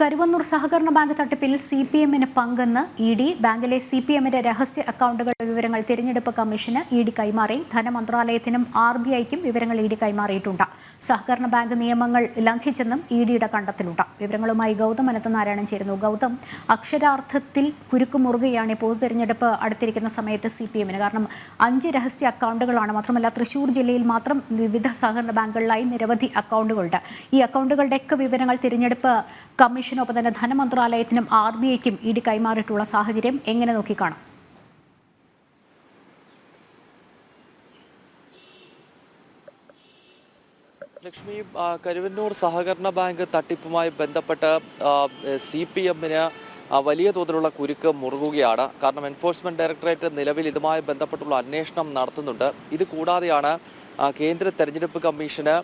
കരുവന്നൂർ സഹകരണ ബാങ്ക് തട്ടിപ്പിൽ C P എമ്മിന് പങ്കെന്ന് ഇ ഡി. ബാങ്കിലെ സി പി എമ്മിന്റെ രഹസ്യ അക്കൗണ്ടുകളുടെ വിവരങ്ങൾ തിരഞ്ഞെടുപ്പ് കമ്മീഷന് ഇ ഡി കൈമാറി. ധനമന്ത്രാലയത്തിനും ആർ ബി ഐക്കും വിവരങ്ങൾ ഇ ഡി കൈമാറിയിട്ടുണ്ട്. സഹകരണ ബാങ്ക് നിയമങ്ങൾ ലംഘിച്ചെന്നും ഇ ഡിയുടെ കണ്ടെത്തലുണ്ട്. വിവരങ്ങളുമായി ഗൗതം അനന്തനാരായണൻ ചേരുന്നു. ഗൗതം അക്ഷരാർത്ഥത്തിൽ കുരുക്കുമുറുകയാണ് പൊതു തെരഞ്ഞെടുപ്പ് അടുത്തിരിക്കുന്ന സമയത്ത് സി പി എമ്മിന് കാരണം അഞ്ച് രഹസ്യ അക്കൗണ്ടുകളാണ്. മാത്രമല്ല തൃശൂർ ജില്ലയിൽ മാത്രം വിവിധ സഹകരണ ബാങ്കുകളിലായി നിരവധി അക്കൗണ്ടുകളുണ്ട്. ഈ അക്കൗണ്ടുകളുടെയൊക്കെ വിവരങ്ങൾ തിരഞ്ഞെടുപ്പ് കമ്മീഷനൊപ്പം തന്നെ ധനമന്ത്രാലയത്തിനും ആർ ബി ഐക്കും ഇ ഡി കൈമാറിയിട്ടുള്ള സാഹചര്യം എങ്ങനെ നോക്കിക്കാണും? ലക്ഷ്മി കരുവന്നൂർ സഹകരണ ബാങ്ക് തട്ടിപ്പുമായി ബന്ധപ്പെട്ട് സി പി എമ്മിന് വലിയ തോതിലുള്ള കുരുക്ക് മുറുകുകയാണ്. കാരണം എൻഫോഴ്സ്മെന്റ് ഡയറക്ടറേറ്റ് നിലവിൽ ഇതുമായി ബന്ധപ്പെട്ടുള്ള അന്വേഷണം നടത്തുന്നുണ്ട്. ഇത് കൂടാതെയാണ് കേന്ദ്ര തെരഞ്ഞെടുപ്പ് കമ്മീഷന്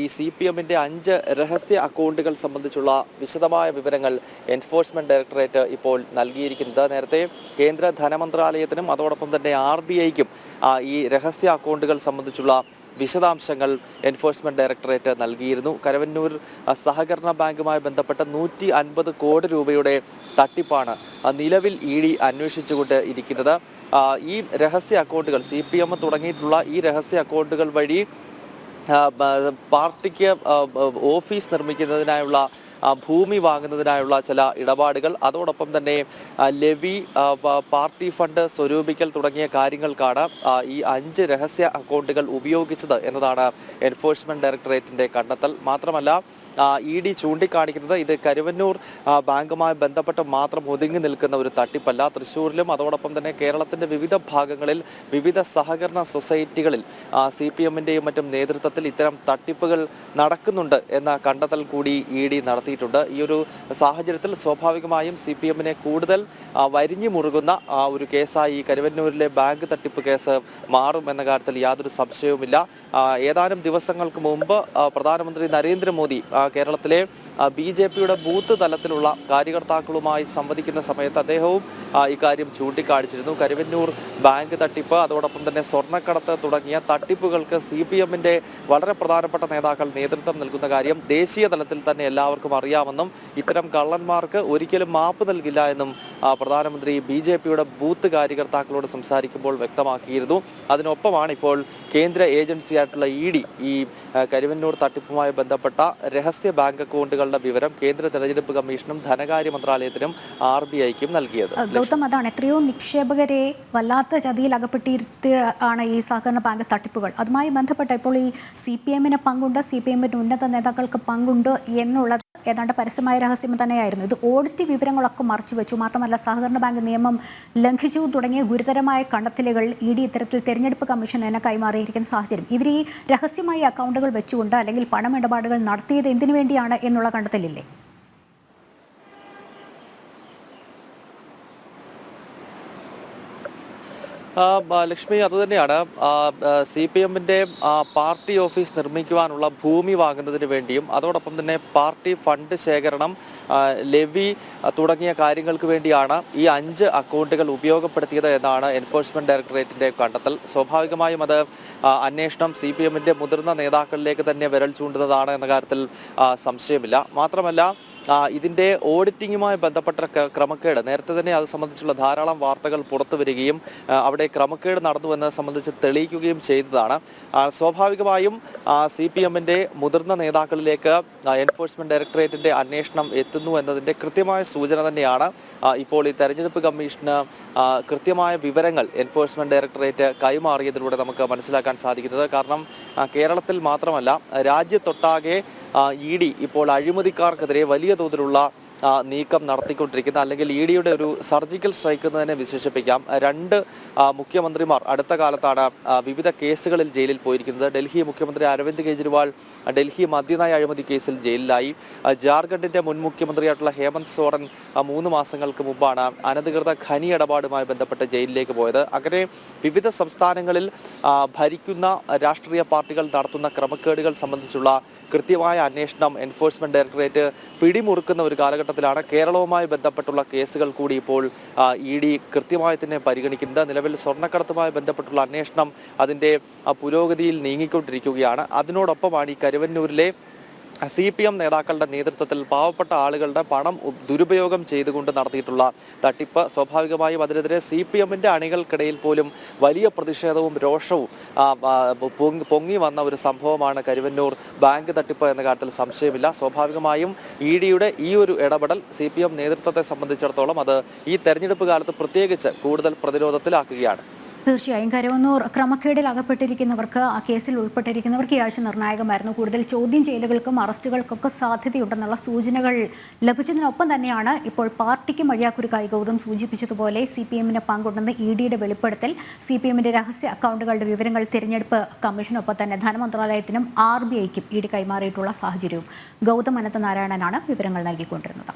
ഈ സി പി എമ്മിന്റെ അഞ്ച് രഹസ്യ അക്കൗണ്ടുകൾ സംബന്ധിച്ചുള്ള വിശദമായ വിവരങ്ങൾ എൻഫോഴ്സ്മെന്റ് ഡയറക്ടറേറ്റ് ഇപ്പോൾ നൽകിയിരിക്കുന്നത്. നേരത്തെ കേന്ദ്ര ധനമന്ത്രാലയത്തിനും അതോടൊപ്പം തന്നെ ആർ ബി ഐക്കും ഈ രഹസ്യ അക്കൗണ്ടുകൾ സംബന്ധിച്ചുള്ള വിശദാംശങ്ങൾ എൻഫോഴ്സ്മെന്റ് ഡയറക്ടറേറ്റ് നൽകിയിരുന്നു. കരവന്നൂർ സഹകരണ ബാങ്കുമായി ബന്ധപ്പെട്ട നൂറ്റി അൻപത് കോടി രൂപയുടെ തട്ടിപ്പാണ് നിലവിൽ ഇ ഡി അന്വേഷിച്ചുകൊണ്ട് ഇരിക്കുന്നത്. ഈ രഹസ്യ അക്കൗണ്ടുകൾ സി പി എം തുടങ്ങിയിട്ടുള്ള ഈ രഹസ്യ അക്കൗണ്ടുകൾ വഴി പാർട്ടിക്ക് ഓഫീസ് നിർമ്മിക്കുന്നതിനായുള്ള ഭൂമി വാങ്ങുന്നതിനായുള്ള ചില ഇടപാടുകൾ. അതോടൊപ്പം തന്നെ ലെവി പാർട്ടി ഫണ്ട് സ്വരൂപിക്കൽ തുടങ്ങിയ കാര്യങ്ങൾക്കാണ് ഈ അഞ്ച് രഹസ്യ അക്കൗണ്ടുകൾ ഉപയോഗിച്ചത് എന്നതാണ് എൻഫോഴ്സ്മെന്റ് ഡയറക്ടറേറ്റിന്റെ കണ്ടെത്തൽ. മാത്രമല്ല ഇ ഡി ചൂണ്ടിക്കാണിക്കുന്നത് ഇത് കരുവന്നൂർ ബാങ്കുമായി ബന്ധപ്പെട്ട് മാത്രം ഒതുങ്ങി നിൽക്കുന്ന ഒരു തട്ടിപ്പല്ല. തൃശ്ശൂരിലും അതോടൊപ്പം തന്നെ കേരളത്തിന്റെ വിവിധ ഭാഗങ്ങളിൽ വിവിധ സഹകരണ സൊസൈറ്റികളിൽ സി പി എമ്മിന്റെയും മറ്റും നേതൃത്വത്തിൽ ഇത്തരം തട്ടിപ്പുകൾ നടക്കുന്നുണ്ട് എന്ന കണ്ടെത്തൽ കൂടി ഇ ഡി നടത്തിയിട്ടുണ്ട് ഈ ഒരു സാഹചര്യത്തിൽ സ്വാഭാവികമായും സി പി എമ്മിനെ കൂടുതൽ വരിഞ്ഞു മുറുകുന്ന ഒരു കേസായി കരുവന്നൂരിലെ ബാങ്ക് തട്ടിപ്പ് കേസ് മാറും എന്ന കാര്യത്തിൽ യാതൊരു സംശയവുമില്ല. ഏതാനും ദിവസങ്ങൾക്ക് മുമ്പ് പ്രധാനമന്ത്രി നരേന്ദ്രമോദി കേരളത്തിലെ ബി ജെ പിയുടെ ബൂത്ത് തലത്തിലുള്ള കാര്യകർത്താക്കളുമായി സംവദിക്കുന്ന സമയത്ത് അദ്ദേഹവും ഇക്കാര്യം ചൂണ്ടിക്കാണിച്ചിരുന്നു. കരുവന്നൂർ ബാങ്ക് തട്ടിപ്പ് അതോടൊപ്പം തന്നെ സ്വർണക്കടത്ത് തുടങ്ങിയ തട്ടിപ്പുകൾക്ക് സി പി എമ്മിന്റെ വളരെ പ്രധാനപ്പെട്ട നേതാക്കൾ നേതൃത്വം നൽകുന്ന കാര്യം ദേശീയ തലത്തിൽ തന്നെ എല്ലാവർക്കും അറിയാമെന്നും ഇത്തരം കള്ളന്മാർക്ക് ഒരിക്കലും മാപ്പ് നൽകില്ല എന്നും പ്രധാനമന്ത്രി ബി ജെ പിയുടെ ബൂത്ത് കാര്യകർത്താക്കളോട് സംസാരിക്കുമ്പോൾ വ്യക്തമാക്കിയിരുന്നു. അതിനൊപ്പമാണ് ഇപ്പോൾ കേന്ദ്ര ഏജൻസിയായിട്ടുള്ള ഇ ഡി ഈ കരുവന്നൂർ തട്ടിപ്പുമായി ബന്ധപ്പെട്ട രഹസ്യ ബാങ്ക് അക്കൗണ്ടുകളുടെ വിവരം കേന്ദ്ര തെരഞ്ഞെടുപ്പ് കമ്മീഷനും ധനകാര്യ മന്ത്രാലയത്തിനും ആർ ബി ഐക്കും നൽകിയത്. ഗൗതം അതാണ് എത്രയോ നിക്ഷേപകരെ വല്ലാത്ത ചതിയിൽ അകപ്പെട്ടിരുത്തി ആണ് ഈ സഹകരണ ബാങ്ക് തട്ടിപ്പുകൾ. അതുമായി ബന്ധപ്പെട്ട് ഇപ്പോൾ ഈ സി പി എമ്മിന് പങ്കുണ്ട് സി പി എമ്മിന്റെ ഉന്നത നേതാക്കൾക്ക് പങ്കുണ്ട് എന്നുള്ളത് ഏതാണ്ട് പരസ്യമായ രഹസ്യം തന്നെയായിരുന്നു. ഇത് ഓഡിറ്റ് വിവരങ്ങളൊക്കെ മറച്ചു വെച്ചു. മാത്രമല്ല സഹകരണ ബാങ്ക് നിയമം ലംഘിച്ചു തുടങ്ങിയ ഗുരുതരമായ കണ്ടെത്തലുകൾ ഇ ഡി ഇത്തരത്തിൽ തെരഞ്ഞെടുപ്പ് കമ്മീഷൻ തന്നെ കൈമാറിയിരിക്കുന്ന സാഹചര്യം. ഇവർ ഈ രഹസ്യമായ അക്കൗണ്ടുകൾ വെച്ചുകൊണ്ട് അല്ലെങ്കിൽ പണമിടപാടുകൾ നടത്തിയത് എന്തിനു വേണ്ടിയാണ് എന്നുള്ള കണ്ടെത്തലില്ലേ? ആ, അത് ലക്ഷ്മി അതുതന്നെയാണ് സി പി എമ്മിന്റെ പാർട്ടി ഓഫീസ് നിർമ്മിക്കുവാനുള്ള ഭൂമി വാങ്ങുന്നതിന് വേണ്ടിയും അതോടൊപ്പം തന്നെ പാർട്ടി ഫണ്ട് ശേഖരണം ലെവി തുടങ്ങിയ കാര്യങ്ങൾക്ക് വേണ്ടിയാണ് ഈ അഞ്ച് അക്കൗണ്ടുകൾ ഉപയോഗപ്പെടുത്തിയത് എന്നാണ് എൻഫോഴ്സ്മെന്റ് ഡയറക്ടറേറ്റിന്റെ കണ്ടെത്തൽ. സ്വാഭാവികമായും അത് അന്വേഷണം സി പി എമ്മിന്റെ മുതിർന്ന നേതാക്കളിലേക്ക് തന്നെ വിരൽ ചൂണ്ടുന്നതാണ് എന്ന കാര്യത്തിൽ സംശയമില്ല. മാത്രമല്ല ഇതിന്റെ ഓഡിറ്റിങ്ങുമായി ബന്ധപ്പെട്ട ക്രമക്കേട് നേരത്തെ തന്നെ അത് സംബന്ധിച്ചുള്ള ധാരാളം വാർത്തകൾ പുറത്തു വരികയും അവിടെ ക്രമക്കേട് നടന്നു എന്നത് സംബന്ധിച്ച് തെളിയിക്കുകയും ചെയ്തതാണ്. സ്വാഭാവികമായും സി പി എമ്മിന്റെ മുതിർന്ന നേതാക്കളിലേക്ക് എൻഫോഴ്സ്മെന്റ് എൻഫോഴ്സ്മെന്റ് ഡയറക്ടറേറ്റിന്റെ അന്വേഷണം എത്തുന്നു എന്നതിന്റെ കൃത്യമായ സൂചന തന്നെയാണ് ഇപ്പോൾ ഈ തെരഞ്ഞെടുപ്പ് കമ്മീഷന് കൃത്യമായ വിവരങ്ങൾ എൻഫോഴ്സ്മെന്റ് ഡയറക്ടറേറ്റ് കൈമാറിയതിലൂടെ നമുക്ക് മനസ്സിലാക്കാൻ സാധിക്കുന്നത്. കാരണം കേരളത്തിൽ മാത്രമല്ല രാജ്യത്തൊട്ടാകെ ഇ ഡി ഇപ്പോൾ അഴിമതിക്കാർക്കെതിരെ വലിയ തോതിലുള്ള നീക്കം നടത്തിക്കൊണ്ടിരിക്കുന്നത് അല്ലെങ്കിൽ ഇ ഡിയുടെ ഒരു സർജിക്കൽ സ്ട്രൈക്ക് എന്ന് തന്നെ വിശേഷിപ്പിക്കാം. രണ്ട് മുഖ്യമന്ത്രിമാർ അടുത്ത കാലത്താണ് വിവിധ കേസുകളിൽ ജയിലിൽ പോയിരിക്കുന്നത്. ഡൽഹി മുഖ്യമന്ത്രി അരവിന്ദ് കെജ്രിവാൾ ഡൽഹി മദ്യനായ അഴിമതി കേസിൽ ജയിലിലായി. ജാർഖണ്ഡിന്റെ മുൻ മുഖ്യമന്ത്രിയായിട്ടുള്ള ഹേമന്ത് സോറൻ മൂന്ന് മാസങ്ങൾക്ക് മുമ്പാണ് അനധികൃത ഖനി ഇടപാടുമായി ബന്ധപ്പെട്ട് ജയിലിലേക്ക് പോയത്. അങ്ങനെ വിവിധ സംസ്ഥാനങ്ങളിൽ ഭരിക്കുന്ന രാഷ്ട്രീയ പാർട്ടികൾ നടത്തുന്ന ക്രമക്കേടുകൾ സംബന്ധിച്ചുള്ള കൃത്യമായ അന്വേഷണം എൻഫോഴ്സ്മെന്റ് ഡയറക്ടറേറ്റ് പിടിമുറുക്കുന്ന ഒരു കാലഘട്ടത്തിലാണ്. കേരളവുമായി ബന്ധപ്പെട്ടുള്ള കേസുകൾ കൂടി ഇപ്പോൾ ഇ ഡി കൃത്യമായി തന്നെ പരിഗണിക്കുന്നത് നിലവിൽ സ്വർണക്കടത്തുമായി ബന്ധപ്പെട്ടുള്ള അന്വേഷണം അതിന്റെ പുരോഗതിയിൽ നീങ്ങിക്കൊണ്ടിരിക്കുകയാണ്. അതിനോടൊപ്പമാണ് ഈ കരുവന്നൂരിലെ സി പി എം നേതാക്കളുടെ നേതൃത്വത്തിൽ പാവപ്പെട്ട ആളുകളുടെ പണം ദുരുപയോഗം ചെയ്തുകൊണ്ട് നടത്തിയിട്ടുള്ള തട്ടിപ്പ് സ്വാഭാവികമായും അതിനെതിരെ സി പി എമ്മിന്റെ അണികൾക്കിടയിൽ പോലും വലിയ പ്രതിഷേധവും രോഷവും പൊങ്ങി വന്ന ഒരു സംഭവമാണ് കരുവന്നൂർ ബാങ്ക് തട്ടിപ്പ് എന്ന കാര്യത്തിൽ സംശയമില്ല. സ്വാഭാവികമായും ഇ ഡിയുടെ ഈ ഒരു ഇടപെടൽ സി പി എം നേതൃത്വത്തെ സംബന്ധിച്ചിടത്തോളം അത് ഈ തെരഞ്ഞെടുപ്പ് കാലത്ത് പ്രത്യേകിച്ച് കൂടുതൽ പ്രതിരോധത്തിലാക്കുകയാണ്. തീർച്ചയായും. കരവന്നൂർ ക്രമക്കേടിൽ അകപ്പെട്ടിരിക്കുന്നവർക്ക് ആ കേസിൽ ഉൾപ്പെട്ടിരിക്കുന്നവർക്ക് ഈ ആഴ്ച നിർണായകമായിരുന്നു. കൂടുതൽ ചോദ്യം ചെയ്യലുകൾക്കും അറസ്റ്റുകൾക്കൊക്കെ സാധ്യതയുണ്ടെന്നുള്ള സൂചനകൾ ലഭിച്ചതിനൊപ്പം തന്നെയാണ് ഇപ്പോൾ പാർട്ടിക്ക് മഴിയാക്കുരുക്കായി ഗൗതം സൂചിപ്പിച്ചതുപോലെ സി പി എമ്മിന് പങ്കുണ്ടെന്ന് ഇ ഡിയുടെ വെളിപ്പെടുത്തൽ. സി പി എമ്മിന്റെ രഹസ്യ അക്കൗണ്ടുകളുടെ വിവരങ്ങൾ തിരഞ്ഞെടുപ്പ് കമ്മീഷനൊപ്പം തന്നെ ധനമന്ത്രാലയത്തിനും ആർ ബി ഐക്കും ഇ ഡി കൈമാറിയിട്ടുള്ള സാഹചര്യവും. ഗൗതം അനന്തനാരായണനാണ് വിവരങ്ങൾ നൽകിക്കൊണ്ടിരുന്നത്.